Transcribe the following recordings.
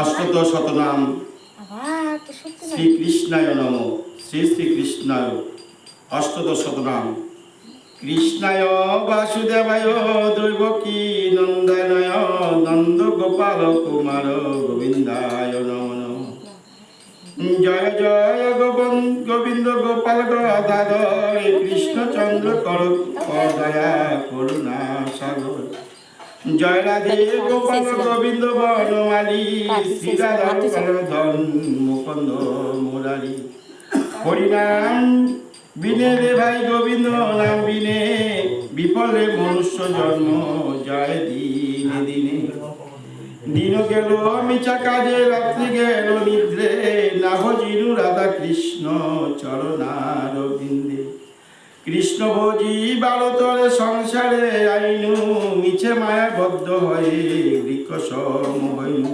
অষ্টত শতনাম শ্রীকৃষ্ণায় নম, শ্রী শ্রীকৃষ্ণায় অষ্টদ শতনাম কৃষ্ণায় বাসুদেবায় দৈবকী নন্দনায় নন্দ গোপাল কুমার গোবিন্দায় নম জয় জয় গোবিন্দ গোবিন্দ গোপাল গদাধর, কৃষ্ণচন্দ্র করুণা সাগর। জয় রাধে গোপাল গোবিন্দ বনমালী শ্রীরাধন মুকুন্দ মুরারি। হরিনাম বিনে রে ভাই গোবিন্দ নাম বিনে বিফলে মনুষ্য জন্ম জয় দিনে দিনে। দিন গেল মিছা কাজে রাত্রি গেল নিদ্রে নাহ জিনু রাধা কৃষ্ণ চরণার বিন্দে কৃষ্ণ ভোজি বালতরে সংসারে আইনু, মিছে মায়া বদ্ধ হয়ে বৃক্ষ সম হইনু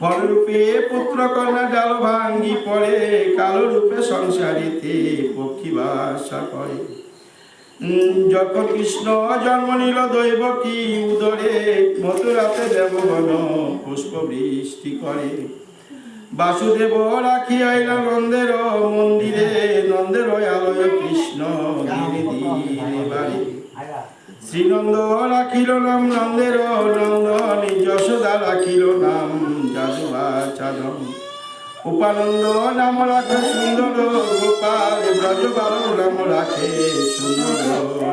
ফলরূপে পুত্র কন্যা ডাল ভাঙ্গি পড়ে কালো রূপে সংসারিতে পক্ষী বাসা করে। যখন কৃষ্ণ জন্ম নিল দৈব কি উদরে মধুরাতে দেবগণ পুষ্প বৃষ্টি করে। বাসুদেব রাখি আইল নন্দের মন্দিরে, নন্দের আলয় কৃষ্ণ বাড়ি। শ্রীনন্দ রাখিল নাম নন্দের নন্দন যশোদা রাখিল নাম যাদবা চাদন উপানন্দ নাম রাখে সুন্দর, গোপাল ব্রজবাল নাম রাখে সুন্দর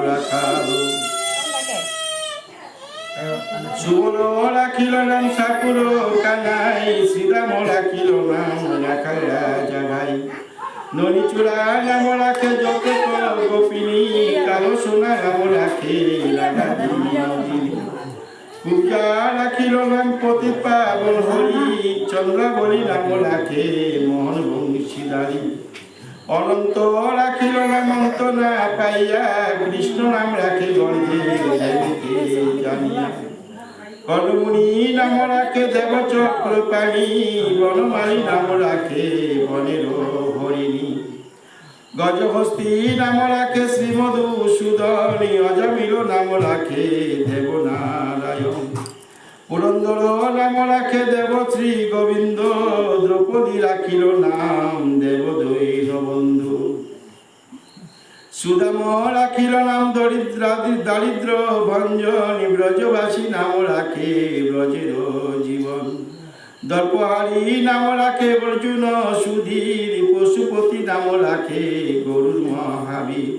রাখাল সুবল রাখিল নাম ঠাকুর কানাই শ্রীরাম রাখিল নাম রাখা রাজা ভাই ননিচূড়া নাম রাখে যত গোপিনী, কালো সোনা নাম রাখে পূজা রাখিল নাম পতি পাবন হরি, চন্দ্রাবলী নাম রাখে মোহন বংশীদারি অনন্ত রাখিল নাম অন্ত না পাইয়া, কৃষ্ণ নাম রাখে কর্মণি নাম রাখে দেব চক্র পাণি বনমালী নাম রাখে বনের হরিণী। গজহস্তি নাম রাখে শ্রীমধু সুদনী অজমিল নাম রাখে দেবনারায়ণ। পুরন্দর নাম রাখে দেব শ্রী গোবিন্দ, দ্রৌপদী রাখিল নাম দেব দৈর বন্ধু সুদাম রাখিল নাম দরিদ্র, দারিদ্র ভঞ্জনী ব্রজবাসী নাম রাখে ব্রজের জীবন। দর্পহারি নাম রাখে অর্জুন, সুধীর পশুপতি নাম রাখে গরুর মহাবীর।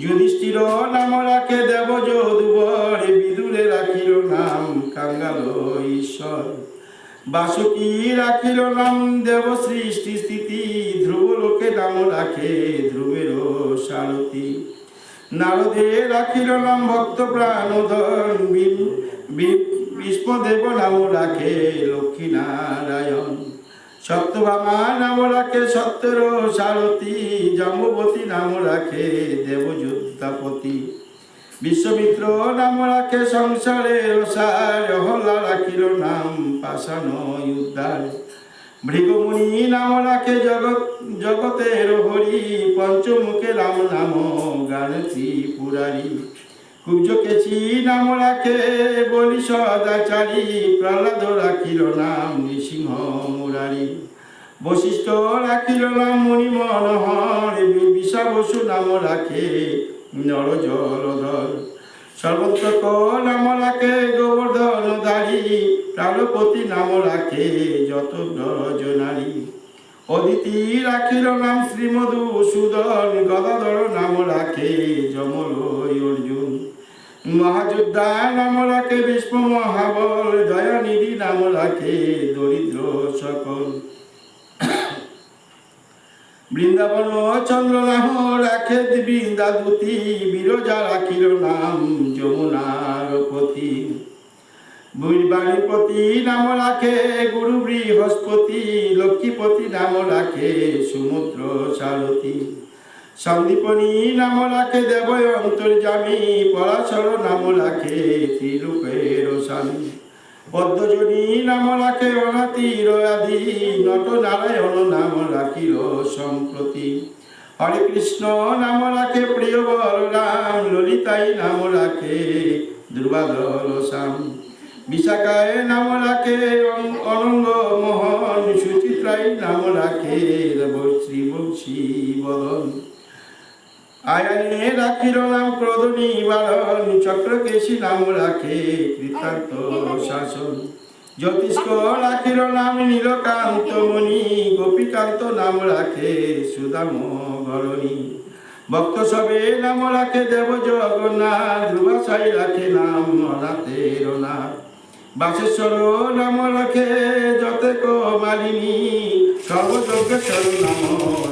যুধিষ্ঠির নাম রাখে দেব যদুবর বিদুরে রাখিল নাম কাঙ্গাল ঈশ্বর। বাসুকি রাখিল নাম দেব সৃষ্টি স্থিতি, ধ্রুব লোকে নাম রাখে ধ্রুবের সারথী। নারদে রাখিল নাম ভক্ত প্রাণধন বিষ্ণদেব নাম রাখে লক্ষ্মী নারায়ণ সত্যভামা নাম রাখে সত্যের সারথী। জাম্বতী নাম রাখে দেবযোদ্ধাপতি। বিশ্বমিত্র নাম রাখে সংসারের সার। হল্লা রাখিল নাম পাশান উদ্ধার ভৃগমুনি নাম রাখে জগৎ, জগতের হরি পঞ্চমুখে রাম নাম গান ত্রিপুরারি কুব্জকেছি নাম রাখে বলি সদাচারী, প্রহ্লাদ রাখিল নাম নৃসিংহ মুরারি। বশিষ্ঠ রাখিল নাম মুনি মনোহর বিষা বসু নাম রাখে নর জলধর সর্বত্রক নাম রাখে প্রাণপতি নাম রাখে যত ব্রজনারী অদিতি রাখিল নাম শ্রীমধু, সুদন গদাধর নাম রাখে যমল অর্জুন। মহাযোদ্ধা নাম রাখে বিষ্ণু মহাবল, দয়ানিধি নাম রাখে দরিদ্র সকল। বৃন্দাবন চন্দ্র নাম রাখে বৃন্দাদূতি বিরজা রাখিল নাম যমুনার বাণীপতি নাম রাখে, গুরু বৃহস্পতি, লক্ষ্মীপতি নাম রাখে, সমুদ্র সারথী। সন্দীপনী নাম রাখে দেব অন্তর্জামী পরাশর নাম রাখে, ত্রিরূপের স্বামী। পদ্মজনী নাম রাখে অনাতির আদি নট নারায়ণ নাম রাখিল সম্প্রতি। হরে কৃষ্ণ নাম রাখে প্রিয় বলরাম ললিতাই নাম রাখে, দুর্বাদল শ্যাম বিশাখায় নাম রাখে অনঙ্গ মোহন সুচিত্রাই নাম রাখে শ্রী বংশী বদন। আয়ানে রাখিল নাম ক্রোধনী বারণ চক্রকেশী নাম রাখে কৃতান্ত শাসন। জ্যোতিষ্ক রাখিল নাম নীলকান্ত মণি, গোপীকান্ত নাম রাখে সুদাম গরণী ভক্ত সবে নাম রাখে দেব জগন্নাথ ধ্রুবাশাই রাখে নাম অনাথের নাথ। বাসেশ্বর নাম রাখে যতেক মালিনী সর্বযজ্ঞেশ্বর নাম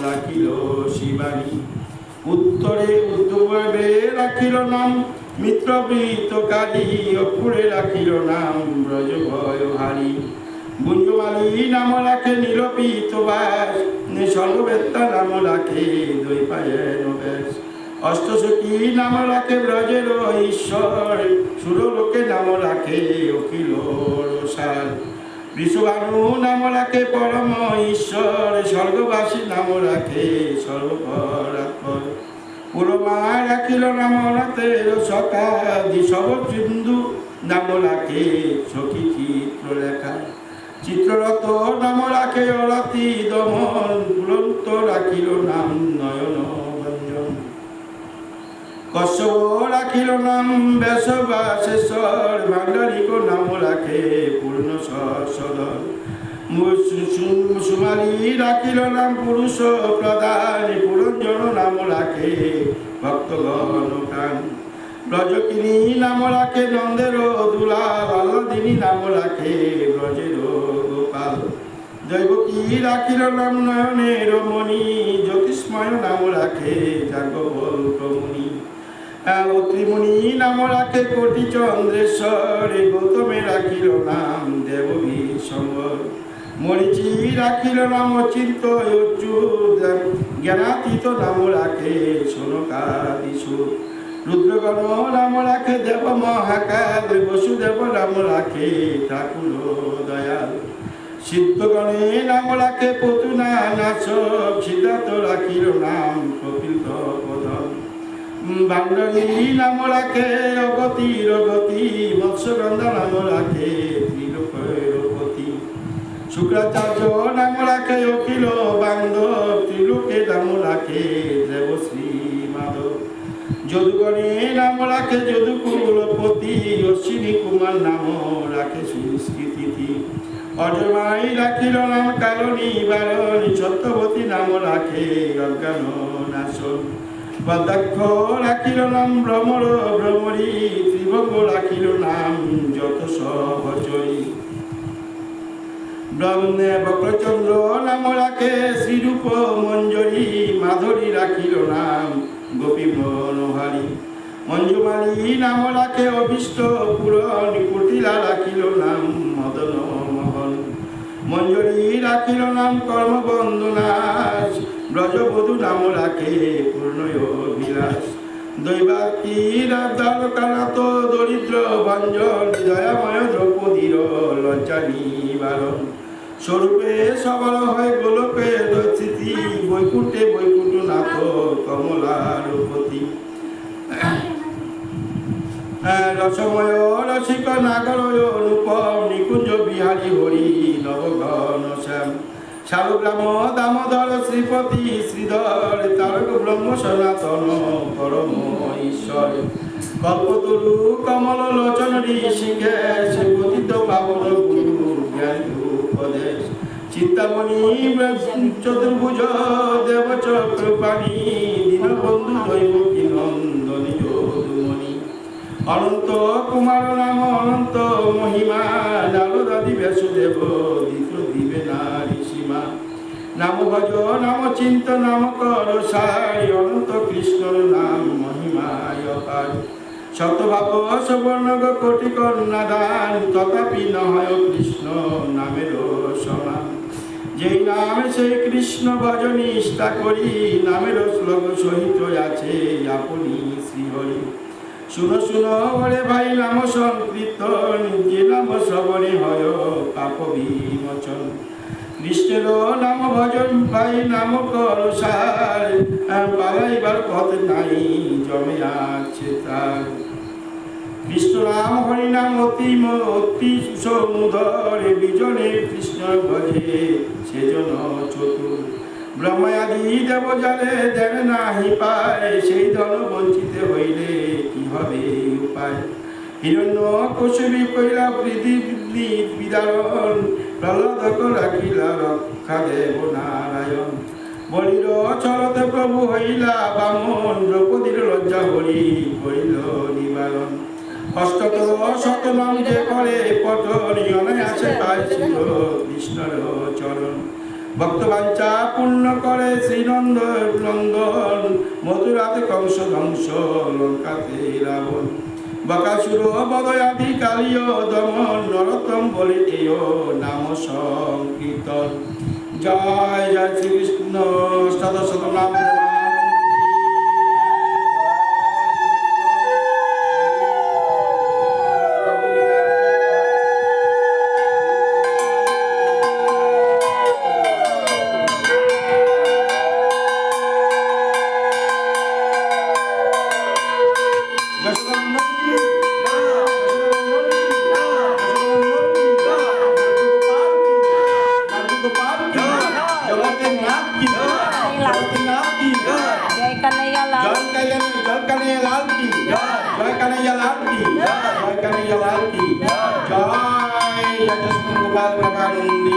রাখিল শিবানী। উত্তরে উদ্যোগে রাখিল নাম মিত্রবৃতকারী অপুরে রাখিল নাম ব্রজভয় হারি গুঞ্জমালী নাম রাখে নীলপিত বাস সর্ববেত্তা নাম রাখে দুই পায়ে বেশ। অষ্টসখী নাম রাখে ব্রজের ঈশ্বর, সুরলোকে নাম রাখে অখিল রসাল বিশ্ববানু নাম রাখে পরম ঈশ্বর, স্বর্গবাসী নাম রাখে সর্বপরাৎপর পুরমা রাখিল নাম রাতের সকা দিশব সিন্ধু নাম রাখে সখী চিত্র লেখা চিত্ররথ নাম রাখে অরাতি দমন দুরন্ত রাখিল নাম নয়ন। কশ্যপ রাখিল নাম বেশবাসেশ্বর মাণ্ডলিক নাম রাখে পূর্ণ সদর সুমালি রাখিল নাম পুরুষ প্রধান পুরঞ্জন নাম রাখে ভক্তগণ কান ব্রজকিনী নাম রাখে নন্দের দুলাল আল্লাদিনী নাম রাখে ব্রজের গোপাল। জৈবকী রাখিল নাম নয়নের মণি, জ্যোতিষ্ময় নাম রাখে জাগবল প্রমণি। ত্রিমণি নাম রাখে কোটি চন্দ্রেশ্বর গৌতমে রাখিল নাম দেবী সম্বর মরিচি রাখিল নাম চিন্ত জ্ঞানাতীত নাম রাখে সোনকাদিসু রুদ্রগণ নাম রাখে দেব মহাকাল, বসুদেব নাম রাখে ঠাকুর দয়াল সিদ্ধগণে নাম রাখে পতুনা নাচক সিদ্ধার্থ রাখিল নাম কপিল প্রধান বান্দরী নাম রাখে অগতির গতি মৎস্যগন্ধা নাম রাখে ত্রিলোকের পতি শুক্রাচার্য নাম রাখে অখিল বান্ধব ত্রিলোকে নাম রাখে দেবশ্রী মাধব। যদুগণে নাম রাখে যদুকুলপতি অশ্বিনী কুমার নাম রাখে সুস্কৃতি অজমাই রাখিল নাম কারণী বারণ সত্যবতী নাম রাখে অজ্ঞান পদাক্ষ রাখিল নাম ভ্রমর ভ্রমরী ত্রিভঙ্গ রাখিল নাম যত সহচরী ব্রহ্মে বক্রচন্দ্র নাম রাখে শ্রীরূপ মঞ্জরী, মাধুরী রাখিল নাম গোপী মনোহারী। মঞ্জুমালী নাম রাখে অভিষ্ট পুরন কুটিলা রাখিল নাম মদন মোহন। মঞ্জুরি রাখিল নাম কর্মবন্দনাশ ব্রজবধূ নাম রাখে পূর্ণয় বিলাস দৈবাতীর দ্বারকানাথ দরিদ্র ভঞ্জন দয়াময় দ্রৌপদীর লজ্জা নিবারণ। স্বরূপে সবল হয় গোলকে স্মৃতি বৈকুণ্ঠে বৈকুণ্ঠ নাথ কমলার পতি রসময় রসিক নাগরয় অনুপম নিকুঞ্জ বিহারী হরি নবঘন শ্যাম। শালগ্রাম দামোদর শ্রীপতি শ্রীধর, তারক ব্রহ্ম সনাতন পরম ঈশ্বর। কল্পতরু কমল লোচন ঋষিকেশ পতিত পাবন গুরু জ্ঞান উপদেশ চিন্তামণি চতুর্ভুজ দেবচক্রপাণী দীনবন্ধু দৈবকী নন্দনী যদুমণি। অনন্ত কুমার নাম, অনন্ত মহিমা নারদাদি ব্যাসদেব দিত দিবে নারী। সীমা নাম ভজ, নাম চিন্ত, নাম কর সারি অনন্ত কৃষ্ণর নাম মহিমায় পার শতভাব সুবর্ণগ কোটি কন্যা দান। তথাপি নয় কৃষ্ণ নামের সমান। যেই নামে সেই কৃষ্ণ ভজ নিষ্ঠা করি নামের শ্লোক সহিত আছে আপনি শ্রীহরি। শুনো শুনো, ওরে ভাই, নাম সংকীর্তন। যে নাম শ্রবণে হয় পাপ বিমোচন। কৃষ্ণের নাম ভজন ভাই নাম কর সার। পালাইবার পথ নাই, জমে আছে তার। কৃষ্ণ নাম হরি নাম, অতি ম- অতি সমুদরে বিজনে কৃষ্ণ ভজে সেজন চতুর। ব্রহ্মাদি দেব জানে, দেন নাহি পায়। সেই ধন বঞ্চিত হইলে কি হবে উপায়? নারায়ণ। বলিল, চলতে প্রভু হইলা বামন, দ্রৌপদীর লজ্জা হরি করিল নিবারণ। অষ্টতর শতনাম যে করে পটন অনায়াসে পাইছিল কৃষ্ণর চরণ। ভক্তবাঞ্চা পূর্ণ করে শ্রীনন্দ নন্দন, মথুরাতে কংস ধ্বংস, লঙ্কাতে রাবণ। বকাসুর বদয়াদি কালীয় দমন নরতম বলিতেয় নাম সংকীর্তন। জয় জয় শ্রীকৃষ্ণ শত নাম জয় কানাইয়া